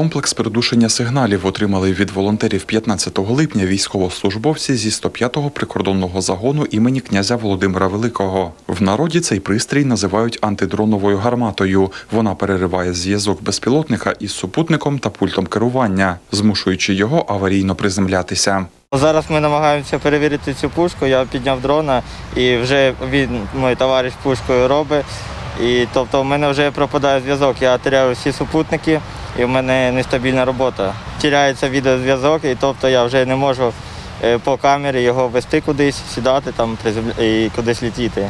Комплекс придушення сигналів отримали від волонтерів 15 липня військовослужбовці зі 105-го прикордонного загону імені князя Володимира Великого. В народі цей пристрій називають антидроновою гарматою. Вона перериває зв'язок безпілотника із супутником та пультом керування, змушуючи його аварійно приземлятися. Зараз ми намагаємося перевірити цю пушку. Я підняв дрона і вже він, мій товариш пушкою робить. І тобто в мене вже пропадає зв'язок. Я теряю всі супутники і в мене нестабільна робота. Теряється відеозв'язок, і тобто я вже не можу е, по камері його вести кудись, сідати там і кудись летіти.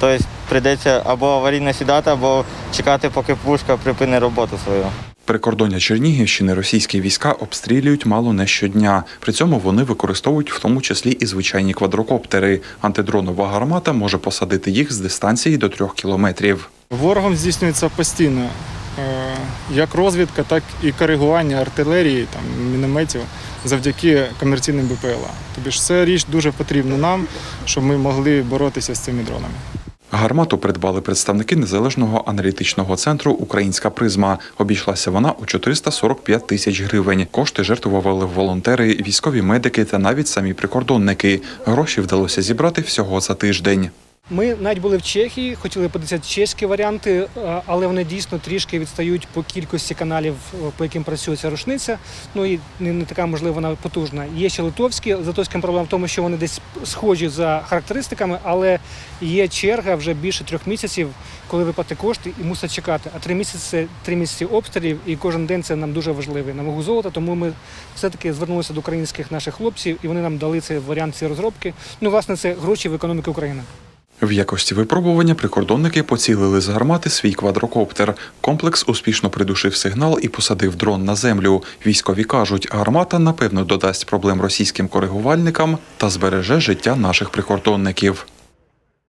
Тобто прийдеться або аварійно сідати, або чекати, поки пушка припинить роботу свою. Прикордоння Чернігівщини російські війська обстрілюють мало не щодня. При цьому вони використовують в тому числі і звичайні квадрокоптери. Антидронова гармата може посадити їх з дистанції до трьох кілометрів. Ворогом здійснюється постійно як розвідка, так і коригування артилерії, там, мінометів завдяки комерційним БПЛА. Тобто ж це річ дуже потрібна нам, щоб ми могли боротися з цими дронами. Гармату придбали представники незалежного аналітичного центру Українська призма. Обійшлася вона у 445 тисяч гривень. Кошти жертвували волонтери, військові медики та навіть самі прикордонники. Гроші вдалося зібрати всього за тиждень. Ми навіть були в Чехії, хотіли подивитися чеські варіанти, е, але вони дійсно трішки відстають по кількості каналів, е, по яким працює ця рушниця. Ну і не, така можливо вона потужна. Є ще литовські. З литовським проблема в тому, що вони десь схожі за характеристиками, але є черга вже більше трьох місяців, коли виплати кошти і мусять чекати. А три місяці це три місяці обстрілів, і кожен день це нам дуже важливий на вагу золота. Тому ми все-таки звернулися до українських наших хлопців, і вони нам дали цей варіант цієї розробки. Ну, власне, це гроші в економіку України. В якості випробування прикордонники поцілили з гармати свій квадрокоптер. Комплекс успішно придушив сигнал і посадив дрон на землю. Військові кажуть, гармата напевно додасть проблем російським коригувальникам та збереже життя наших прикордонників.